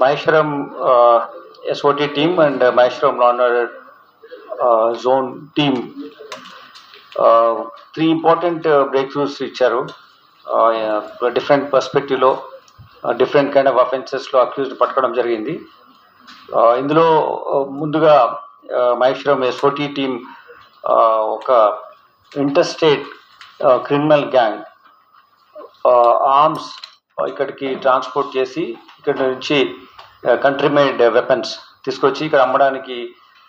Maheshwaram SOT team and Maheshwaram Maheshwaram Lawner uh, zone team. Uh, three important uh, ఇచ్చారు different పర్స్పెక్టివ్లో different kind of అఫెన్సెస్లో accused పట్టుకోవడం జరిగింది ఇందులో ముందుగా మహేశ్వరం ఎస్ఓటీ టీమ్ ఒక inter state criminal gang arms ఇక్కడికి ట్రాన్స్పోర్ట్ చేసి ఇక్కడ నుంచి కంట్రీ మేడ్ వెపన్స్ తీసుకొచ్చి ఇక్కడ అమ్మడానికి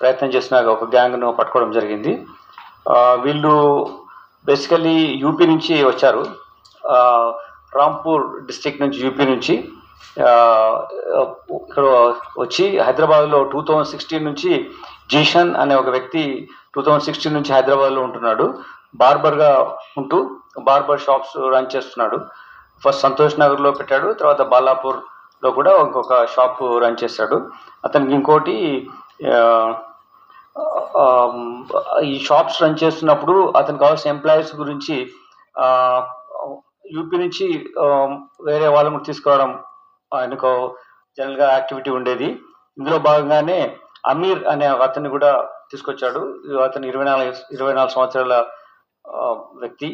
ప్రయత్నం చేసిన ఒక గ్యాంగ్ను పట్టుకోవడం జరిగింది. వీళ్ళు బేసికలీ యూపీ నుంచి వచ్చారు. రాంపూర్ డిస్టిక్ నుంచి యూపీ నుంచి ఇక్కడ వచ్చి హైదరాబాద్లో టూ థౌజండ్ సిక్స్టీన్ నుంచి జీషన్ అనే ఒక వ్యక్తి టూ థౌజండ్ సిక్స్టీన్ నుంచి హైదరాబాద్లో ఉంటున్నాడు. బార్బర్గా ఉంటూ బార్బర్ షాప్స్ రన్ చేస్తున్నాడు. ఫస్ట్ సంతోష్ నగర్లో పెట్టాడు తర్వాత బాలాపూర్లో కూడా ఇంకొక షాప్ రన్ చేశాడు. అతనికి ఇంకోటి ఈ షాప్స్ రన్ చేస్తున్నప్పుడు అతనికి కావాల్సిన ఎంప్లాయీస్ గురించి యూపీ నుంచి వేరే వాళ్ళని తీసుకురావడం ఆయనకు జనరల్గా యాక్టివిటీ ఉండేది. ఇందులో భాగంగానే అమీర్ అనే అతన్ని కూడా తీసుకొచ్చాడు. అతను ఇరవై నాలుగు ఇరవై నాలుగు సంవత్సరాల వ్యక్తి.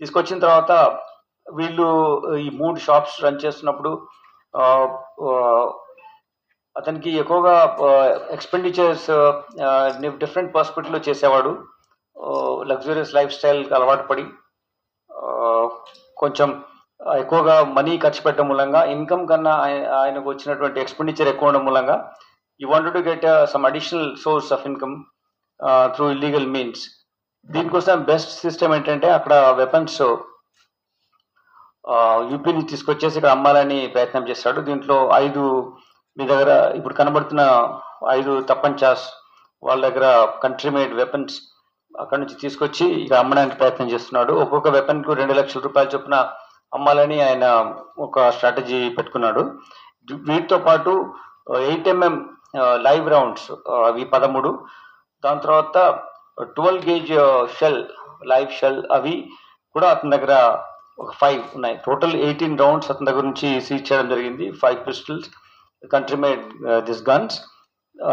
తీసుకొచ్చిన తర్వాత వీళ్ళు ఈ మూడు షాప్స్ రన్ చేస్తున్నప్పుడు అతనికి ఎక్కువగా ఎక్స్పెండిచర్స్ డిఫరెంట్ పర్స్పెక్టివ్లో చేసేవాడు. లగ్జూరియస్ లైఫ్ స్టైల్కి అలవాటు పడి కొంచెం ఎక్కువగా మనీ ఖర్చు పెట్టడం మూలంగా ఇన్కమ్ కన్నా ఆయనకు వచ్చినటువంటి ఎక్స్పెండిచర్ ఎక్కువ ఉండడం మూలంగా ఈ wanted to get some additional source of income through illegal means దీనికోసం బెస్ట్ సిస్టమ్ ఏంటంటే అక్కడ వెపన్స్ యూపీ నుంచి తీసుకొచ్చేసి ఇక్కడ అమ్మాలని ప్రయత్నం చేస్తాడు. దీంట్లో ఐదు మీ దగ్గర ఇప్పుడు కనబడుతున్న ఐదు తప్పంచాస్ వాళ్ళ దగ్గర కంట్రీ మేడ్ వెపన్స్ అక్కడ నుంచి తీసుకొచ్చి ఇక అమ్మడానికి ప్రయత్నం చేస్తున్నాడు. ఒక్కొక్క వెపన్కు రెండు లక్షల రూపాయల చొప్పున అమ్మాలని ఆయన ఒక స్ట్రాటజీ పెట్టుకున్నాడు. వీటితో పాటు ఎయిట్ ఎంఎం లైవ్ రౌండ్స్ అవి పదమూడు. దాని తర్వాత twelve gauge shell live shell అవి కూడా అతని దగ్గర ఒక ఫైవ్ ఉన్నాయి. టోటల్ ఎయిటీన్ రౌండ్స్ అతని దగ్గర నుంచి సీజ్ చేయడం జరిగింది. Five pistols country made this guns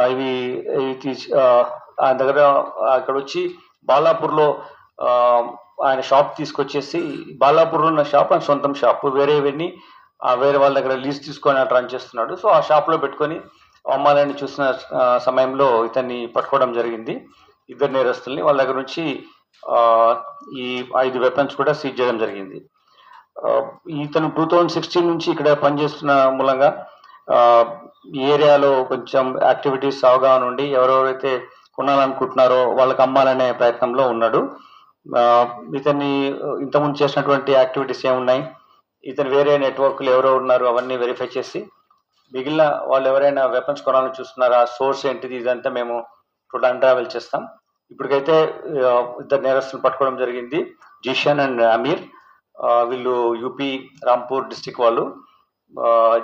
ఇవి ఇవి తీసి uh, ఆయన దగ్గర uh, అక్కడ వచ్చి బాలాపూర్లో uh, ఆయన షాప్ తీసుకొచ్చేసి బాలాపూర్లో ఉన్న షాప్ ఆయన సొంతం షాప్ వేరేవన్నీ ఆ, వేరే వాళ్ళ దగ్గర లీజ్ తీసుకొని అట్లా రన్ చేస్తున్నాడు. సో ఆ షాప్లో పెట్టుకొని అమ్మాలని చూసిన సమయంలో ఇతన్ని పట్టుకోవడం జరిగింది. ఇద్దరు నేరస్తుల్ని వాళ్ళ దగ్గర నుంచి ఈ ఐదు వెపన్స్ కూడా సీజ్ చేయడం జరిగింది. ఇతను టూ థౌజండ్ సిక్స్టీన్ నుంచి ఇక్కడ పనిచేస్తున్న మూలంగా ఏరియాలో కొంచెం యాక్టివిటీస్ అవగాహన ఉండి ఎవరెవరైతే కొనాలనుకుంటున్నారో వాళ్ళకి అమ్మాలనే ప్రయత్నంలో ఉన్నాడు. ఇతన్ని ఇంతకుముందు చేసినటువంటి యాక్టివిటీస్ ఏమున్నాయి? ఇతను వేరే నెట్వర్క్లు ఎవరో ఉన్నారు అవన్నీ వెరిఫై చేసి మిగిలిన వాళ్ళు ఎవరైనా వెపన్స్ కొనాలని చూస్తున్నారా? సోర్స్ ఏంటిది? ఇదంతా మేము టోటల్ అన్ట్రావెల్ చేస్తాం. ఇప్పటికైతే ఇద్దరు నేరస్తులు పట్టుకోవడం జరిగింది. జిషన్ అండ్ అమీర్. వీళ్ళు యూపీ రాంపూర్ డిస్టిక్ వాళ్ళు.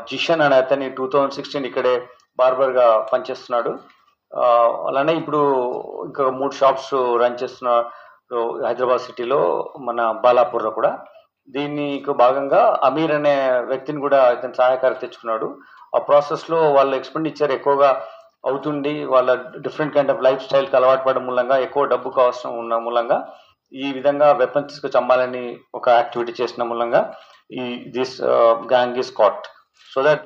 జిషన్ అనే అతని టూ థౌజండ్ సిక్స్టీన్ ఇక్కడే బార్బర్గా పనిచేస్తున్నాడు. అలానే ఇప్పుడు ఇంకా మూడు షాప్స్ రన్ చేస్తున్నారు హైదరాబాద్ సిటీలో మన బాలాపూర్లో కూడా. దీనికి భాగంగా అమీర్ అనే వ్యక్తిని కూడా ఇతను సహాయకారి తెచ్చుకున్నాడు. ఆ ప్రాసెస్లో వాళ్ళ ఎక్స్పెండిచర్ ఎక్కువగా అవుతుండి వాళ్ళ డిఫరెంట్ కైండ్ ఆఫ్ లైఫ్ స్టైల్కి అలవాటు పడడం మూలంగా ఎక్కువ డబ్బుకు అవసరం ఉన్న మూలంగా ఈ విధంగా వెపన్స్ తీసుకొచ్చి అమ్మాలని ఒక యాక్టివిటీ చేసిన మూలంగా ఈ this gang is caught so that